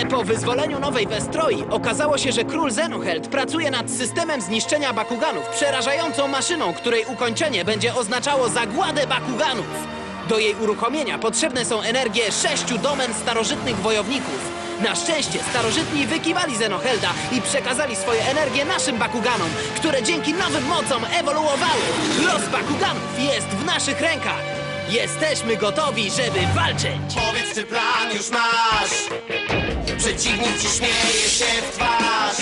Ale po wyzwoleniu nowej Westroi okazało się, że król Zenoheld pracuje nad systemem zniszczenia Bakuganów, przerażającą maszyną, której ukończenie będzie oznaczało zagładę Bakuganów. Do jej uruchomienia potrzebne są energie sześciu domen starożytnych wojowników. Na szczęście starożytni wykiwali Zenohelda i przekazali swoje energie naszym Bakuganom, które dzięki nowym mocom ewoluowały. Los Bakuganów jest w naszych rękach. Jesteśmy gotowi, żeby walczyć. Powiedz, czy plan już masz Przeciwnik ci śmieje się w twarz.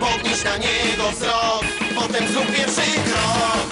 Podnieś na niego wzrok Potem zrób pierwszy krok.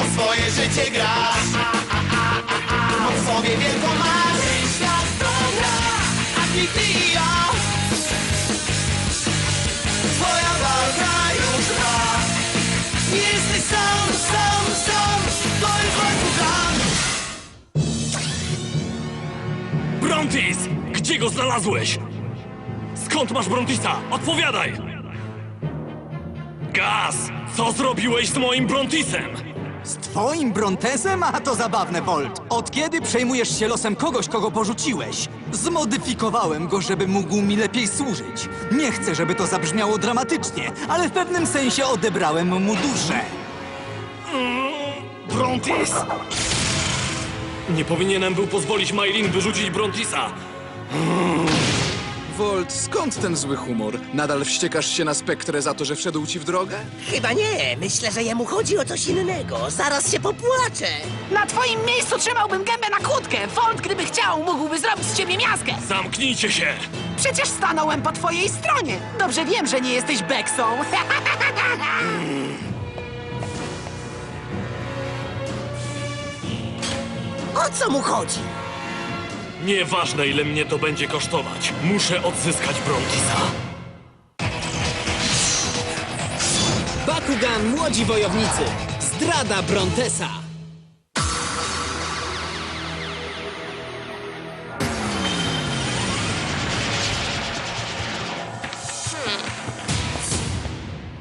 O swoje życie grasz. Moc w sobie wielką masz Świat to gra A nikt i ja Twoja walka już trwa Nie jesteś sam, sam, sam To jest Bakugan Brontis! Gdzie go znalazłeś? Skąd masz Brontisa? Odpowiadaj! Gaz! Co zrobiłeś z moim Brontisem? Z twoim Brontesem? A to zabawne, Volt. Od kiedy przejmujesz się losem kogoś, kogo porzuciłeś? Zmodyfikowałem go, żeby mógł mi lepiej służyć. Nie chcę, żeby to zabrzmiało dramatycznie, ale w pewnym sensie odebrałem mu duszę. Brontis! Nie powinienem był pozwolić Mailin wyrzucić Brontisa. Volt, skąd ten zły humor? Nadal wściekasz się na spektrę za to, że wszedł ci w drogę? Chyba nie. Myślę, że jemu chodzi o coś innego. Zaraz się popłaczę. Na twoim miejscu trzymałbym gębę na kłódkę. Volt, gdyby chciał, mógłby zrobić z ciebie miazgę. Zamknijcie się! Przecież stanąłem po twojej stronie. Dobrze wiem, że nie jesteś Beksą. O co mu chodzi? Nieważne ile mnie to będzie kosztować. Muszę odzyskać Brontisa. Bakugan Młodzi Wojownicy. Zdrada Brontesa.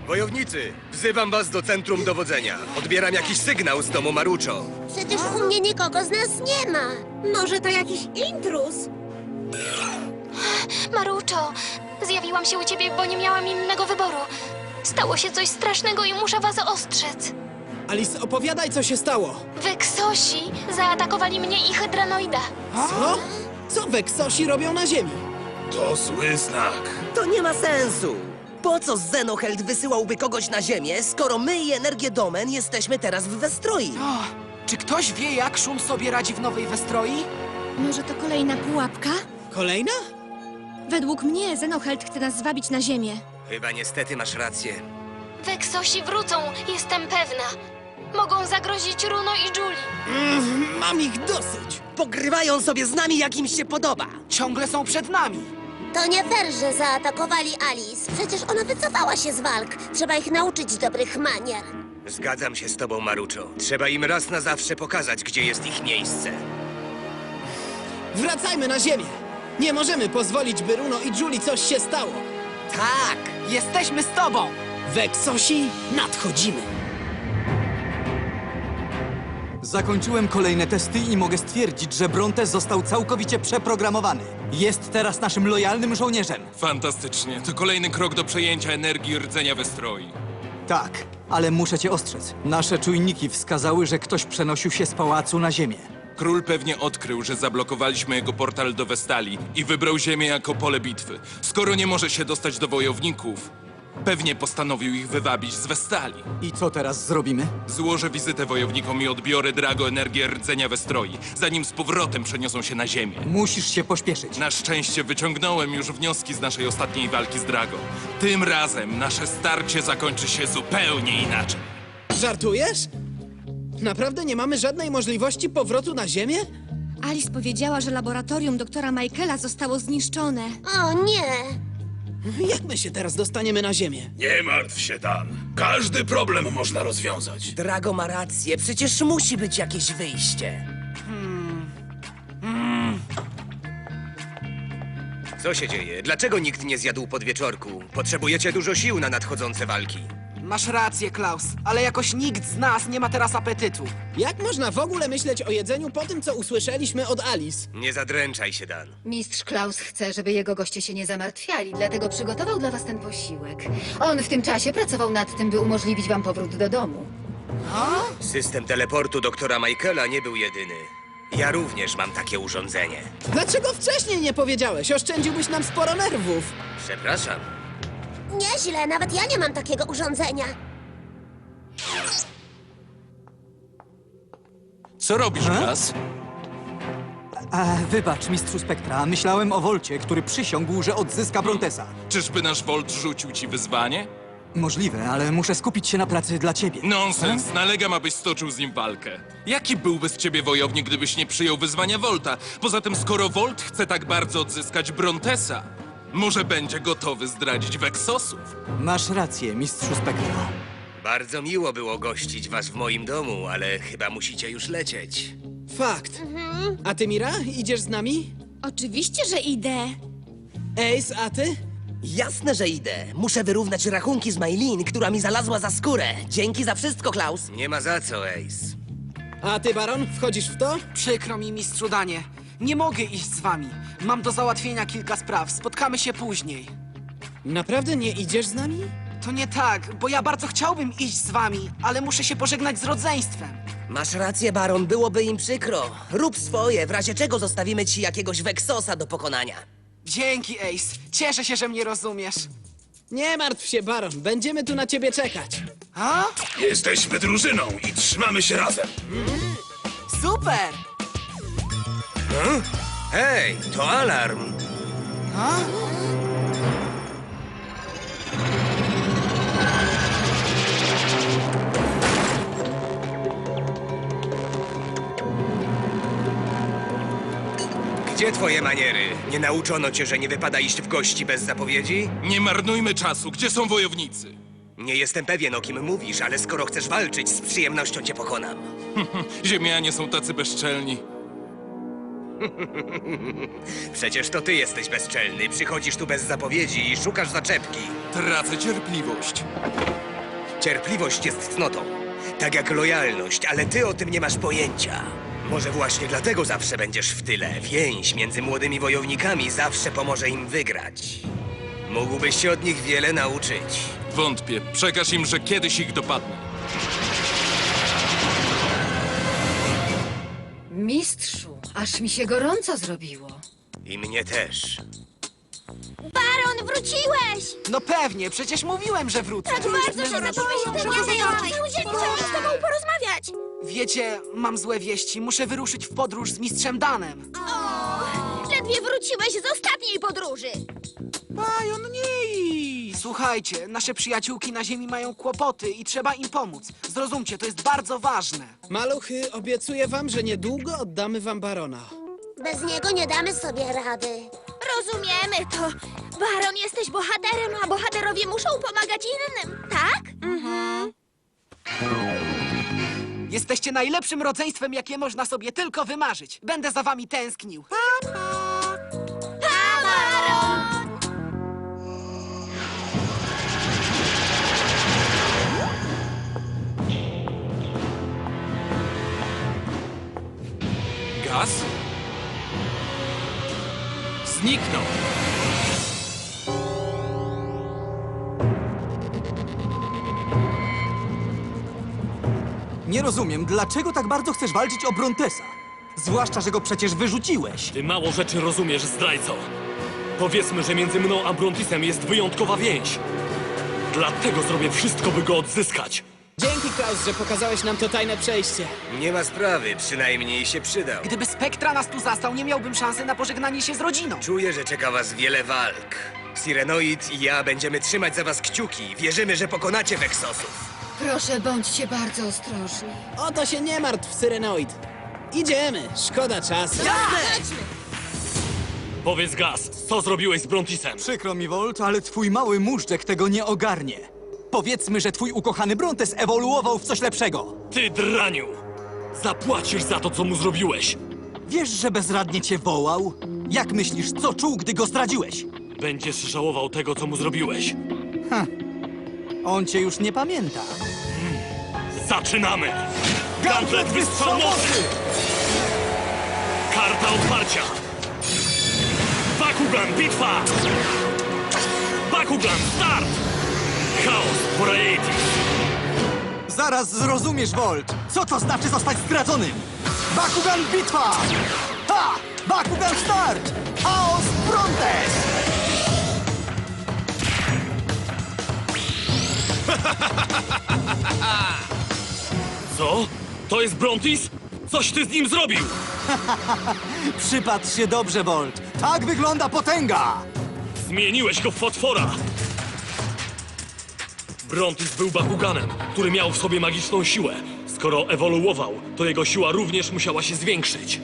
Wojownicy, wzywam was do centrum dowodzenia. Odbieram jakiś sygnał z domu Maruczo. Przecież u mnie nikogo z nas nie ma. Może to jakiś intruz? Maruczo, zjawiłam się u ciebie, bo nie miałam innego wyboru. Stało się coś strasznego i muszę was ostrzec. Alice, opowiadaj, co się stało. Weksosi zaatakowali mnie i Hydranoida. Co? Co Weksosi robią na Ziemi? To zły znak. To nie ma sensu. Po co Zenoheld wysyłałby kogoś na ziemię, skoro my i energię domen jesteśmy teraz w Westroi? Czy ktoś wie, jak szum sobie radzi w nowej Westroi? Może to kolejna pułapka? Kolejna? Według mnie Zenoheld chce nas zwabić na ziemię. Chyba niestety masz rację. Weksosi wrócą, jestem pewna. Mogą zagrozić Runo i Julie. Mam ich dosyć. Pogrywają sobie z nami, jak im się podoba. Ciągle są przed nami. To nie fair, że zaatakowali Alice. Przecież ona wycofała się z walk. Trzeba ich nauczyć dobrych manier. Zgadzam się z tobą, Maruczo. Trzeba im raz na zawsze pokazać, gdzie jest ich miejsce. Wracajmy na Ziemię. Nie możemy pozwolić, by Runo i Julie coś się stało. Tak, jesteśmy z tobą. Weksosi, nadchodzimy. Zakończyłem kolejne testy i mogę stwierdzić, że Brontes został całkowicie przeprogramowany. Jest teraz naszym lojalnym żołnierzem. Fantastycznie. To kolejny krok do przejęcia energii rdzenia we stroi. Tak, ale muszę cię ostrzec. Nasze czujniki wskazały, że ktoś przenosił się z pałacu na ziemię. Król pewnie odkrył, że zablokowaliśmy jego portal do Westali i wybrał Ziemię jako pole bitwy. Skoro nie może się dostać do wojowników, pewnie postanowił ich wywabić z Westali. I co teraz zrobimy? Złożę wizytę wojownikom i odbiorę Drago energię rdzenia we stroi, zanim z powrotem przeniosą się na Ziemię. Musisz się pośpieszyć. Na szczęście wyciągnąłem już wnioski z naszej ostatniej walki z Drago. Tym razem nasze starcie zakończy się zupełnie inaczej. Żartujesz? Naprawdę nie mamy żadnej możliwości powrotu na Ziemię? Alice powiedziała, że laboratorium doktora Michaela zostało zniszczone. O nie! Jak my się teraz dostaniemy na Ziemię? Nie martw się, Dan. Każdy problem można rozwiązać. Drago ma rację, przecież musi być jakieś wyjście. Co się dzieje? Dlaczego nikt nie zjadł podwieczorku? Potrzebujecie dużo sił na nadchodzące walki. Masz rację, Klaus, ale jakoś nikt z nas nie ma teraz apetytu. Jak można w ogóle myśleć o jedzeniu po tym, co usłyszeliśmy od Alice? Nie zadręczaj się, Dan. Mistrz Klaus chce, żeby jego goście się nie zamartwiali, dlatego przygotował dla was ten posiłek. On w tym czasie pracował nad tym, by umożliwić wam powrót do domu. System teleportu doktora Michaela nie był jedyny. Ja również mam takie urządzenie. Dlaczego wcześniej nie powiedziałeś? Oszczędziłbyś nam sporo nerwów. Przepraszam. Nieźle, nawet ja nie mam takiego urządzenia. Co robisz, Gaz? A, wybacz, mistrzu Spektra, myślałem o Wolcie, który przysiągł, że odzyska Brontesa. Czyżby nasz Volt rzucił ci wyzwanie? Możliwe, ale muszę skupić się na pracy dla ciebie. Nonsens, nalegam, abyś stoczył z nim walkę. Jaki był bez ciebie wojownik, gdybyś nie przyjął wyzwania Volta? Poza tym, skoro Volt chce tak bardzo odzyskać Brontesa, może będzie gotowy zdradzić Vexosów. Masz rację, mistrzu Spektra. Bardzo miło było gościć was w moim domu, ale chyba musicie już lecieć. Fakt. A ty, Mira, idziesz z nami? Oczywiście, że idę. Ace, a ty? Jasne, że idę. Muszę wyrównać rachunki z Maylin, która mi zalazła za skórę. Dzięki za wszystko, Klaus. Nie ma za co, Ace. A ty, Baron, wchodzisz w to? Przykro mi, mistrzu Danie. Nie mogę iść z wami. Mam do załatwienia kilka spraw. Spotkamy się później. Naprawdę nie idziesz z nami? To nie tak, bo ja bardzo chciałbym iść z wami, ale muszę się pożegnać z rodzeństwem. Masz rację, Baron, byłoby im przykro. Rób swoje, w razie czego zostawimy ci jakiegoś Weksosa do pokonania. Dzięki, Ace. Cieszę się, że mnie rozumiesz. Nie martw się, Baron. Będziemy tu na ciebie czekać. A? Jesteśmy drużyną i trzymamy się razem. Super! Hej, to alarm! A? Gdzie twoje maniery? Nie nauczono cię, że nie wypada iść w gości bez zapowiedzi? Nie marnujmy czasu, gdzie są wojownicy? Nie jestem pewien, o kim mówisz, ale skoro chcesz walczyć, z przyjemnością cię pokonam. Ziemianie są tacy bezczelni. Przecież to ty jesteś bezczelny. Przychodzisz tu bez zapowiedzi i szukasz zaczepki. Tracę cierpliwość. Cierpliwość jest cnotą. Tak jak lojalność, ale ty o tym nie masz pojęcia. Może właśnie dlatego zawsze będziesz w tyle. Więź między młodymi wojownikami zawsze pomoże im wygrać. Mógłbyś się od nich wiele nauczyć. Wątpię. Przekaż im, że kiedyś ich dopadnę. Mistrzu, aż mi się gorąco zrobiło. I mnie też. Baron, wróciłeś! No pewnie, przecież mówiłem, że wrócę. Tak bardzo się za tobą tęskniłam. Chciałam z tobą porozmawiać. Wiecie, mam złe wieści. Muszę wyruszyć w podróż z mistrzem Danem. Ledwie wróciłeś z ostatniej podróży. Bajon, nie idź! Słuchajcie, nasze przyjaciółki na ziemi mają kłopoty i trzeba im pomóc. Zrozumcie, to jest bardzo ważne. Maluchy, obiecuję wam, że niedługo oddamy wam Barona. Bez niego nie damy sobie rady. Rozumiemy to. Baron, jesteś bohaterem, a bohaterowie muszą pomagać innym, tak? Jesteście najlepszym rodzeństwem, jakie można sobie tylko wymarzyć. Będę za wami tęsknił. Pa, Baron! Zniknął. Nie rozumiem, dlaczego tak bardzo chcesz walczyć o Brontesa? Zwłaszcza, że go przecież wyrzuciłeś. Ty mało rzeczy rozumiesz, zdrajco. Powiedzmy, że między mną a Brontisem jest wyjątkowa więź. Dlatego zrobię wszystko, by go odzyskać. Dzięki, Klaus, że pokazałeś nam to tajne przejście. Nie ma sprawy, przynajmniej się przydał. Gdyby Spektra nas tu zastał, nie miałbym szansy na pożegnanie się z rodziną. Czuję, że czeka was wiele walk. Sirenoid i ja będziemy trzymać za was kciuki. Wierzymy, że pokonacie Vexosów. Proszę, bądźcie bardzo ostrożni. O to się nie martw, Syrenoid. Idziemy, szkoda czasu. Powiedz Gaz, co zrobiłeś z Brontisem? Przykro mi, Volt, ale twój mały móżdżek tego nie ogarnie. Powiedzmy, że twój ukochany Brontes ewoluował w coś lepszego. Ty draniu! Zapłacisz za to, co mu zrobiłeś. Wiesz, że bezradnie cię wołał? Jak myślisz, co czuł, gdy go zdradziłeś? Będziesz żałował tego, co mu zrobiłeś. On cię już nie pamięta. Zaczynamy! Gauntlet wystrzał mocy! Karta otwarcia! Bakugan bitwa! Bakugan start! Chaos Variety! Zaraz zrozumiesz, Volt, co to znaczy zostać zdradzonym. Bakugan bitwa! Ha! Bakugan start! Chaos Brontes! Co? To jest Brontis? Coś ty z nim zrobił! Przypatrz się dobrze, Volt. Tak wygląda potęga! Zmieniłeś go w potwora! Brontis był Bakuganem, który miał w sobie magiczną siłę. Skoro ewoluował, to jego siła również musiała się zwiększyć.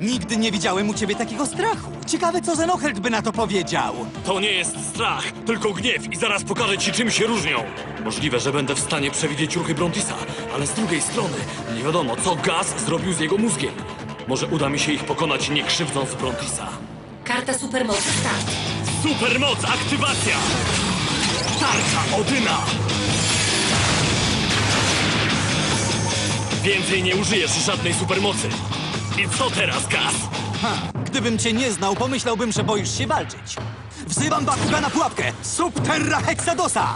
Nigdy nie widziałem u ciebie takiego strachu. Ciekawe, co Zenoheld by na to powiedział. To nie jest strach, tylko gniew i zaraz pokażę ci, czym się różnią. Możliwe, że będę w stanie przewidzieć ruchy Brontisa, ale z drugiej strony nie wiadomo, co Gaz zrobił z jego mózgiem. Może uda mi się ich pokonać, nie krzywdząc Brontisa. Karta supermocy start. Supermoc aktywacja! Tarcza Odyna! Więcej nie użyjesz żadnej supermocy. I co teraz, Gaz? Ha, gdybym cię nie znał, pomyślałbym, że boisz się walczyć. Wzywam Bakugana pułapkę! Subterra Hexadosa!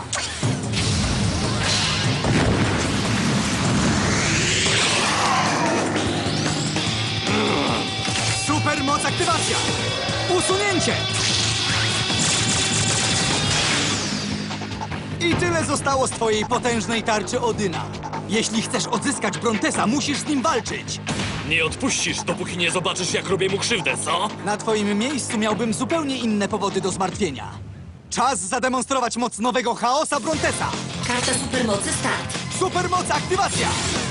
Supermoc aktywacja! Usunięcie! I tyle zostało z twojej potężnej tarczy Odyna. Jeśli chcesz odzyskać Brontesa, musisz z nim walczyć. Nie odpuścisz, dopóki nie zobaczysz, jak robię mu krzywdę, co? Na twoim miejscu miałbym zupełnie inne powody do zmartwienia. Czas zademonstrować moc nowego chaosa Brontesa. Karta supermocy start. Supermoc aktywacja!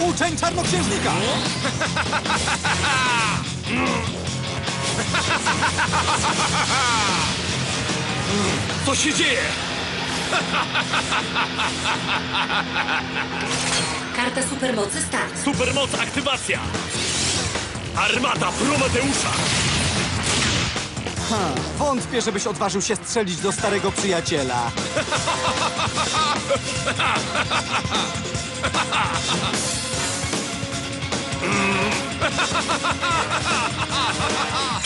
Uczeń czarnoksiężnika! Co się dzieje? Karta supermocy start. Supermoc aktywacja! Armata Prometeusza! Ha, wątpię, żebyś odważył się strzelić do starego przyjaciela.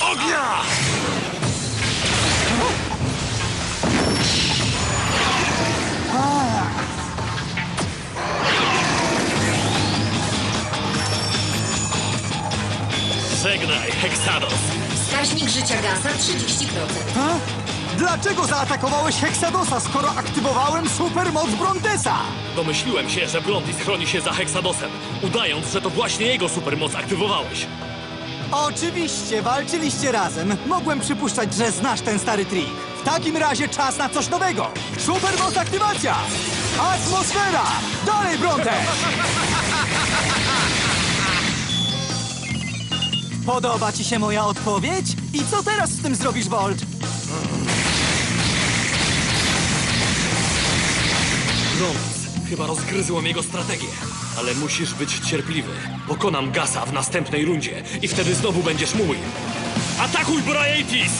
Ognia! Hexados! Wskaźnik życia gasa 30%. Ha? Dlaczego zaatakowałeś Hexadosa, skoro aktywowałem supermoc Brontesa? Domyśliłem się, że Blondis chroni się za Hexadosem, udając, że to właśnie jego supermoc aktywowałeś. Oczywiście, walczyliście razem. Mogłem przypuszczać, że znasz ten stary trik. W takim razie czas na coś nowego. Supermoc aktywacja! Atmosfera! Dalej, Brontes! Podoba ci się moja odpowiedź? I co teraz z tym zrobisz, Volt? Blondis, chyba rozgryzłem jego strategię. Ale musisz być cierpliwy. Pokonam Gasa w następnej rundzie i wtedy znowu będziesz mój. Atakuj, Braitis!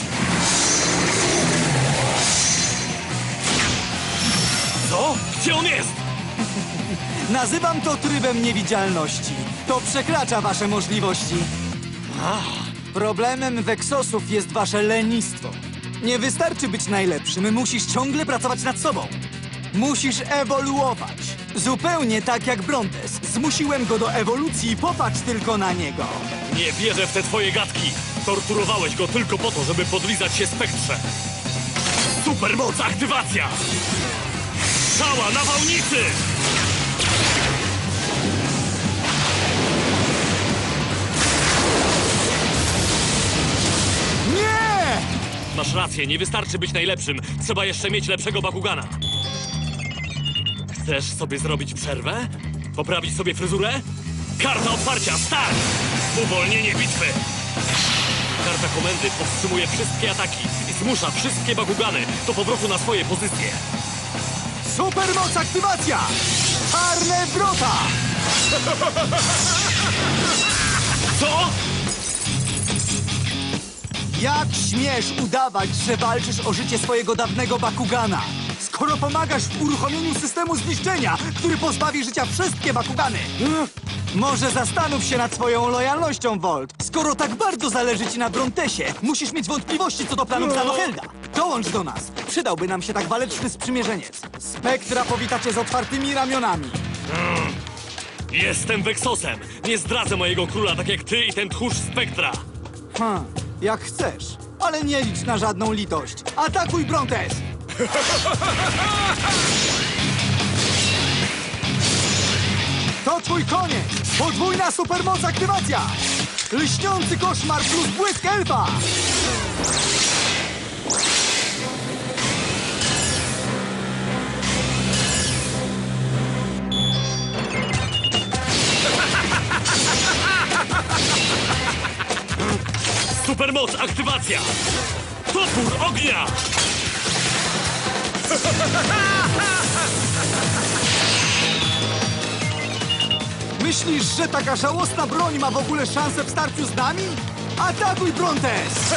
Co? Gdzie on jest? Nazywam to trybem niewidzialności. To przekracza wasze możliwości. Problemem Weksosów jest wasze lenistwo. Nie wystarczy być najlepszym, musisz ciągle pracować nad sobą. Musisz ewoluować. Zupełnie tak jak Brontes. Zmusiłem go do ewolucji, popatrz tylko na niego. Nie wierzę w te twoje gadki. Torturowałeś go tylko po to, żeby podlizać się spektrze. Supermoc aktywacja! Szała nawałnicy! Masz rację, nie wystarczy być najlepszym. Trzeba jeszcze mieć lepszego Bakugana. Chcesz sobie zrobić przerwę? Poprawić sobie fryzurę? Karta otwarcia, start! Uwolnienie bitwy! Karta komendy powstrzymuje wszystkie ataki i zmusza wszystkie Bakugany do powrotu na swoje pozycje. Supermoc aktywacja! Czarne wrota! Co? Jak śmiesz udawać, że walczysz o życie swojego dawnego Bakugana? Skoro pomagasz w uruchomieniu systemu zniszczenia, który pozbawi życia wszystkie Bakugany! Ech, Może zastanów się nad swoją lojalnością, Volt. Skoro tak bardzo zależy ci na Brontesie, musisz mieć wątpliwości co do planów Zanohelda. Dołącz do nas. Przydałby nam się tak waleczny sprzymierzeniec. Spektra powita cię z otwartymi ramionami. Jestem Weksosem. Nie zdradzę mojego króla tak jak ty i ten tchórz Spektra. Ha, jak chcesz, ale nie licz na żadną litość. Atakuj, Brontes! To twój koniec! Podwójna supermoc aktywacja! Lśniący koszmar plus błysk elfa! Supermoc aktywacja! Topór ognia! Myślisz, że taka żałosna broń ma w ogóle szansę w starciu z nami? Atakuj, Brontes!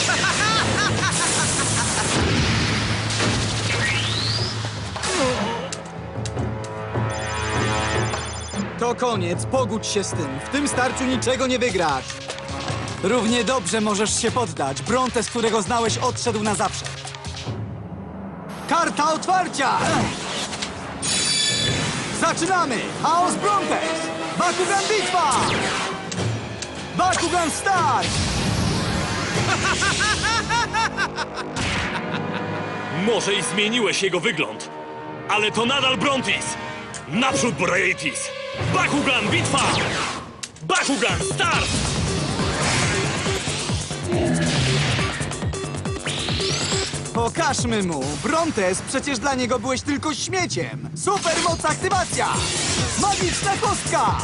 To koniec, pogódź się z tym. W tym starciu niczego nie wygrasz. Równie dobrze możesz się poddać. Brontes, którego znałeś, odszedł na zawsze. Karta otwarcia! Zaczynamy! Chaos Brontes! Bakugan bitwa! Bakugan start! Może i zmieniłeś jego wygląd, ale to nadal Brontis! Naprzód, Boreatis! Bakugan bitwa! Bakugan start! Pokażmy mu! Brontes, przecież dla niego byłeś tylko śmieciem! Supermoc aktywacja! Magiczna kostka!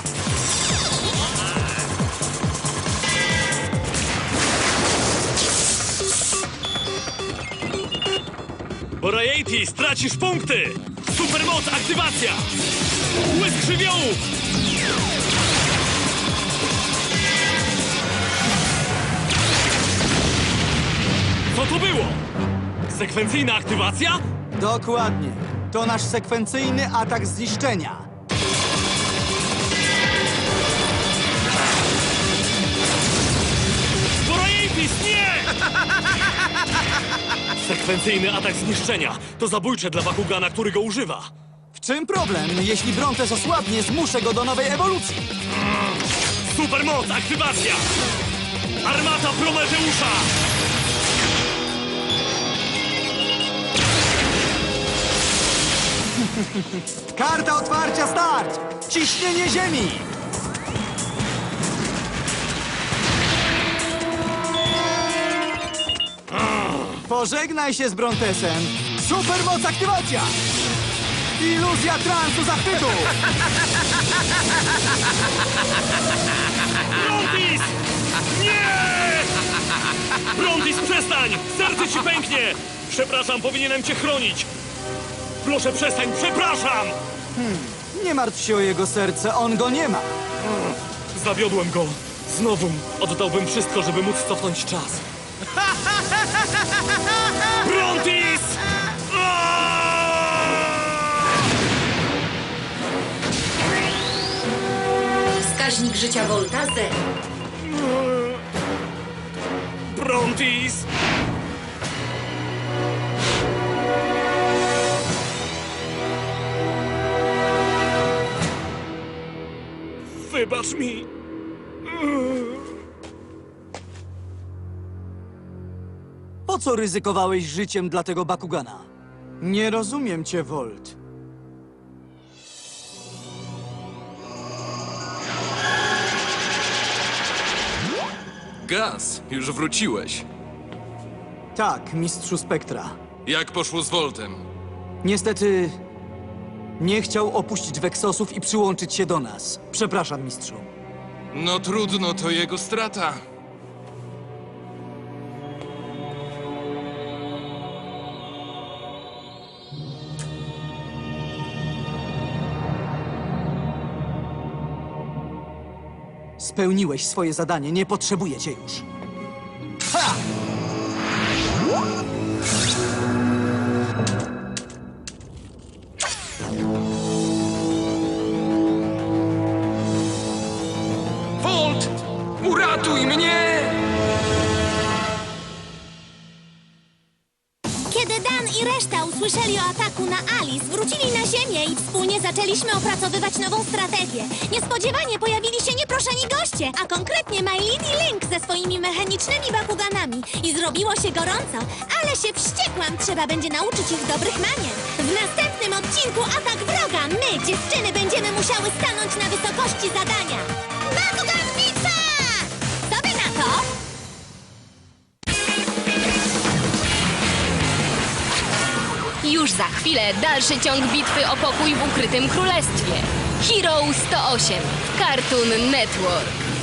Boreatis, tracisz punkty! Supermoc aktywacja! Błysk żywiołu! To było? Sekwencyjna aktywacja? Dokładnie. To nasz sekwencyjny atak zniszczenia. Boreatis, nie! Sekwencyjny atak zniszczenia. To zabójcze dla Bakugana, który go używa. W czym problem? Jeśli Brontes osłabnie, zmuszę go do nowej ewolucji. Supermoc aktywacja! Armata Prometeusza! Karta otwarcia start! Ciśnienie ziemi! Pożegnaj się z Brontesem! Supermoc aktywacja! Iluzja transu zachwytu! Brontis! Nie! Brontis, przestań! Serce ci pęknie! Przepraszam, powinienem cię chronić! Proszę przestań, przepraszam! Nie martw się o jego serce, on go nie ma. Zawiodłem go. Znowu oddałbym wszystko, żeby móc cofnąć czas. Brontis! Wskaźnik życia Volta zero. Brontis! Wybacz mi. Po co ryzykowałeś życiem dla tego Bakugana? Nie rozumiem cię, Volt. Gaz, już wróciłeś. Tak, mistrzu Spektra. Jak poszło z Voltem? Niestety nie chciał opuścić Weksosów i przyłączyć się do nas. Przepraszam, mistrzu. No trudno, to jego strata. Spełniłeś swoje zadanie, nie potrzebuję cię już. Ha! Reszta usłyszeli o ataku na Alice, wrócili na ziemię i wspólnie zaczęliśmy opracowywać nową strategię. Niespodziewanie pojawili się nieproszeni goście, a konkretnie My Lady Link ze swoimi mechanicznymi bakuganami. I zrobiło się gorąco, ale się wściekłam. Trzeba będzie nauczyć ich dobrych manier. W następnym odcinku Atak Wroga my, dziewczyny, będziemy musiały stanąć na wysokości zadania. Już za chwilę dalszy ciąg bitwy o pokój w ukrytym królestwie. Hero 108 Cartoon Network.